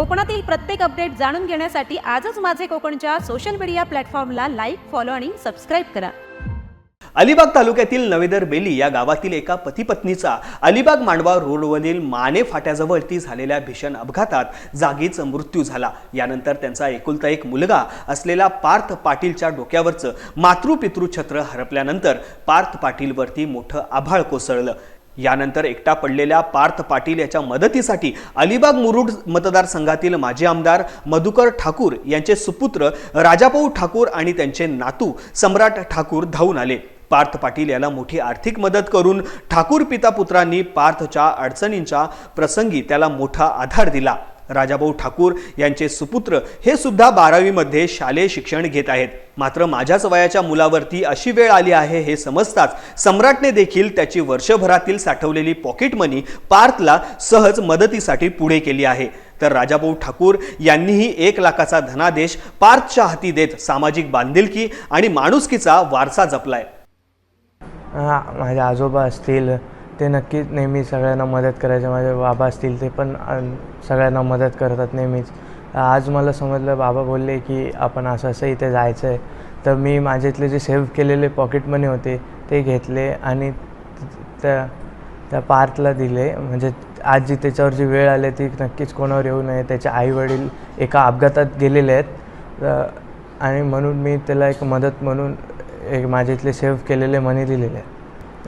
कोकणातील प्रत्येक अपडेट जाणून घेण्यासाठी आजच माझे कोकणच्या सोशल मीडिया प्लॅटफॉर्मला लाईक फॉलो आणि सबस्क्राईब करा. अलिबाग तालुक्यातील नवेदर बेली या गावातील एका पतीपत्नीचा अलिबाग मांडवा रोडवरील माने फाट्याजवळती झालेल्या भीषण अपघातात जागीच मृत्यू झाला. यानंतर त्यांचा एकुलता एक मुलगा असलेला पार्थ पाटीलच्या डोक्यावरचं मातृपितृ छत्र हरपल्यानंतर पार्थ पाटीलवरती मोठं आभाळ कोसळलं. यानंतर एकटा पडलेल्या पार्थ पाटील याच्या मदतीसाठी अलिबाग मुरुड मतदारसंघातील माजी आमदार मधुकर ठाकूर यांचे सुपुत्र राजाभाऊ ठाकूर आणि त्यांचे नातू सम्राट ठाकूर धावून आले. पार्थ पाटील याला मोठी आर्थिक मदत करून ठाकूर पिता पुत्रांनी पार्थच्या अडचणींच्या प्रसंगी त्याला मोठा आधार दिला. राजाभाऊ ठाकूर यांचे सुपुत्र हे सुद्धा बारावीमध्ये शालेय शिक्षण घेत आहेत. मात्र माझ्याच वयाच्या मुलावरती अशी वेळ आली आहे हे समजताच सम्राटने देखील त्याची वर्षभरातील साठवलेली पॉकेट मनी पार्थला सहज मदतीसाठी पुढे केली आहे. तर राजाभाऊ ठाकूर यांनीही एक लाखाचा धनादेश पार्थच्या हाती देत सामाजिक बांधिलकी आणि माणुसकीचा वारसा जपलाय. माझ्या आजोबा असतील ते नक्कीच नेहमी सगळ्यांना मदत करायचे. माझे बाबा असतील ते पण सगळ्यांना मदत करतात नेहमीच. आज मला समजलं बाबा बोलले की आपण असं असं इथे जायचं आहे तर मी माझ्यातले जे सेव्ह केलेले पॉकेट मनी होते ते घेतले आणि त्या त्या पार्थला दिले. म्हणजे आज जी त्याच्यावर जी वेळ आली ती नक्कीच कोणावर येऊ नये. त्याचे आईवडील एका अपघातात गेलेले आहेत. आणि म्हणून मी त्याला एक मदत म्हणून एक माझ्यातले सेव्ह केलेले मनी दिलेले आहेत.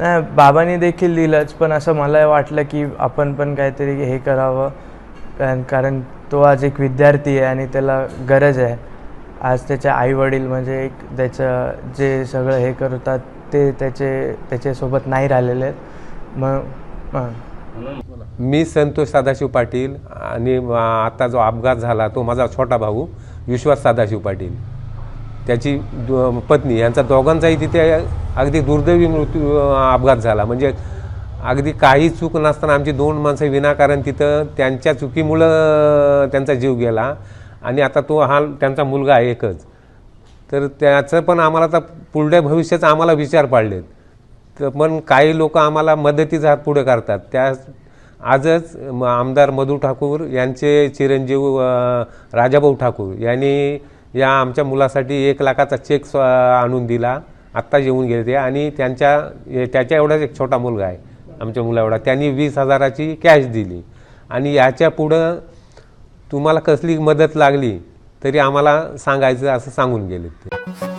नाही, बाबांनी देखील दिलंच पण असं मला वाटलं की आपण पण काहीतरी हे करावं. कारण कारण तो आज एक विद्यार्थी आहे आणि त्याला गरज आहे. आज त्याचे आईवडील म्हणजे एक त्याचं जे सगळं हे करतात ते त्याचे त्याच्यासोबत नाही राहिलेले आहेत. मग मी संतोष सदाशिव पाटील आणि आता जो अपघात झाला तो माझा छोटा भाऊ विश्वास सदाशिव पाटील. त्याची दो- पत्नी यांचा दोघांचाही तिथे अगदी दुर्दैवी मृत्यू अपघात झाला. म्हणजे अगदी काही चूक नसताना आमची दोन माणसं विनाकारण तिथं त्यांच्या चुकीमुळं त्यांचा जीव गेला. आणि आता तो हा त्यांचा मुलगा आहे एकच. तर त्याचं पण आम्हाला आता पुढल्या भविष्याचा आम्हाला विचार पाडलेत. तर पण काही लोक आम्हाला मदतीचा हात पुढे करतात. त्या आजच म- आमदार मधू ठाकूर यांचे चिरंजीव राजाभाऊ ठाकूर यांनी या आमच्या मुलासाठी एक लाखाचा चेक आणून दिला. आत्ता येऊन गेले ते. आणि त्यांच्या त्याच्या एवढाच एक छोटा मुलगा आहे आमच्या मुला एवढा त्यांनी वीस हजाराची कॅश दिली. आणि याच्या पुढं तुम्हाला कसली मदत लागली तरी आम्हाला सांगायचं असं सांगून गेले ते.